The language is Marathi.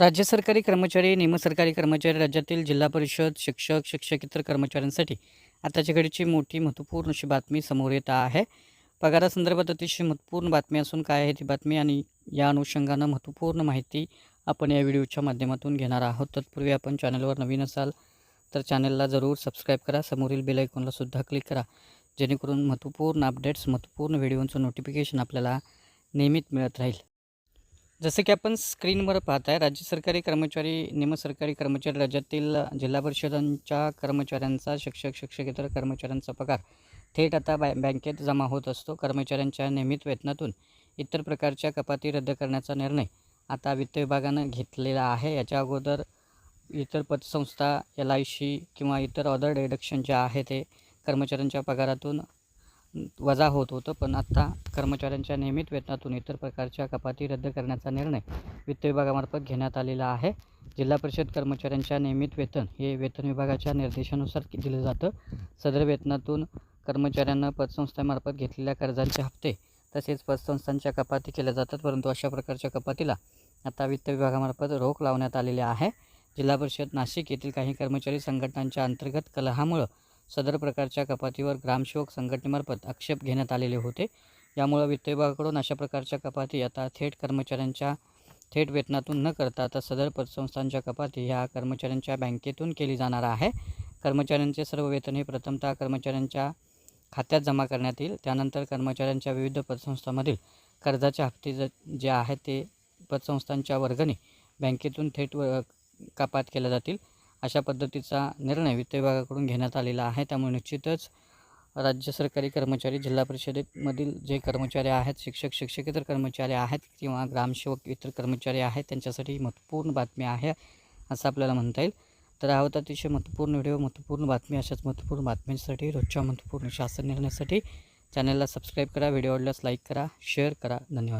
राज्य सरकारी कर्मचारी निमसरकारी कर्मचारी राज्यातील जिल्हा परिषद शिक्षक शिक्षकेतर कर्मचाऱ्यांसाठी आताच्या घडीची मोठी महत्त्वपूर्ण अशी बातमी समोर येत आहे. पगारासंदर्भात अतिशय महत्त्वपूर्ण बातमी असून काय आहे ती बातमी आणि या अनुषंगानं महत्त्वपूर्ण माहिती आपण या व्हिडिओच्या माध्यमातून घेणार आहोत. तत्पूर्वी आपण चॅनलवर नवीन असाल तर चॅनलला जरूर सबस्क्राईब करा. समोरील बेल आयकॉनला सुद्धा क्लिक करा. जेणेकरून महत्त्वपूर्ण अपडेट्स महत्त्वपूर्ण व्हिडिओचं नोटिफिकेशन आपल्याला नेहमीच मिळत राहील. जसं की आपण स्क्रीनवर पाहत आहे राज्य सरकारी कर्मचारी निमसरकारी कर्मचारी राज्यातील जिल्हा परिषदांच्या कर्मचाऱ्यांचा शिक्षक शिक्षकेतर कर्मचाऱ्यांचा पगार थेट आता बॅ बँकेत जमा होत असतो. कर्मचाऱ्यांच्या नियमित वेतनातून इतर प्रकारच्या कपाती रद्द करण्याचा निर्णय आता वित्त विभागानं घेतलेला आहे. याच्या अगोदर इतर पतसंस्था एल आय सी किंवा इतर अदर डिडक्शन जे आहे ते कर्मचाऱ्यांच्या पगारातून वजा होत होतं पण आत्ता कर्मचाऱ्यांच्या नियमित वेतनातून इतर प्रकारच्या कपाती रद्द करण्याचा निर्णय वित्त विभागामार्फत घेण्यात आलेला आहे. जिल्हा परिषद कर्मचाऱ्यांच्या नियमित वेतन हे वेतन विभागाच्या निर्देशानुसार दिलं जातं. सदर वेतनातून कर्मचाऱ्यांना पतसंस्थेमार्फत घेतलेल्या कर्जांचे हप्ते तसेच पतसंस्थांच्या कपाती केल्या जातात परंतु अशा प्रकारच्या कपातीला आता वित्त विभागामार्फत रोख लावण्यात आलेली आहे. जिल्हा परिषद नाशिक येथील काही कर्मचारी संघटनांच्या अंतर्गत कलहामुळं सदर प्रकारच्या कपातीवर ग्रामसेवक संघटनेमार्फत आक्षेप घेण्यात आलेले होते. यामुळं वित्त विभागाकडून अशा प्रकारच्या कपाती आता थेट कर्मचाऱ्यांच्या थेट वेतनातून न करता आता सदर पतसंस्थांच्या कपाती ह्या कर्मचाऱ्यांच्या बँकेतून केली जाणार आहे. कर्मचाऱ्यांचे सर्व वेतन हे प्रथमतः कर्मचाऱ्यांच्या खात्यात जमा करण्यात येईल. त्यानंतर कर्मचाऱ्यांच्या विविध पतसंस्थांमधील कर्जाचे हप्ते ज जे आहेत ते पतसंस्थांच्या वर्गणी बँकेतून थेट व कपात केल्या जातील. अशा पद्धतीचा निर्णय वित्त विभागाकडून घेण्यात आलेला आहे. त्यामुळे निश्चितच राज्य सरकारी कर्मचारी जिल्हा परिषदेमधील जे कर्मचारी आहेत शिक्षक शिक्षकेतर कर्मचारी आहेत किंवा ग्रामसेवक इतर कर्मचारी आहेत त्यांच्यासाठी महत्त्वपूर्ण बातमी आहे असं आपल्याला म्हणता येईल. तर हा होता अतिशय महत्त्वपूर्ण व्हिडिओ महत्त्वपूर्ण बातमी अशाच महत्त्वपूर्ण बातम्यांसाठी रोजच्या महत्त्वपूर्ण शासन निर्णयासाठी चॅनलला सबस्क्राईब करा व्हिडिओ आवडल्यास लाईक करा शेअर करा. धन्यवाद.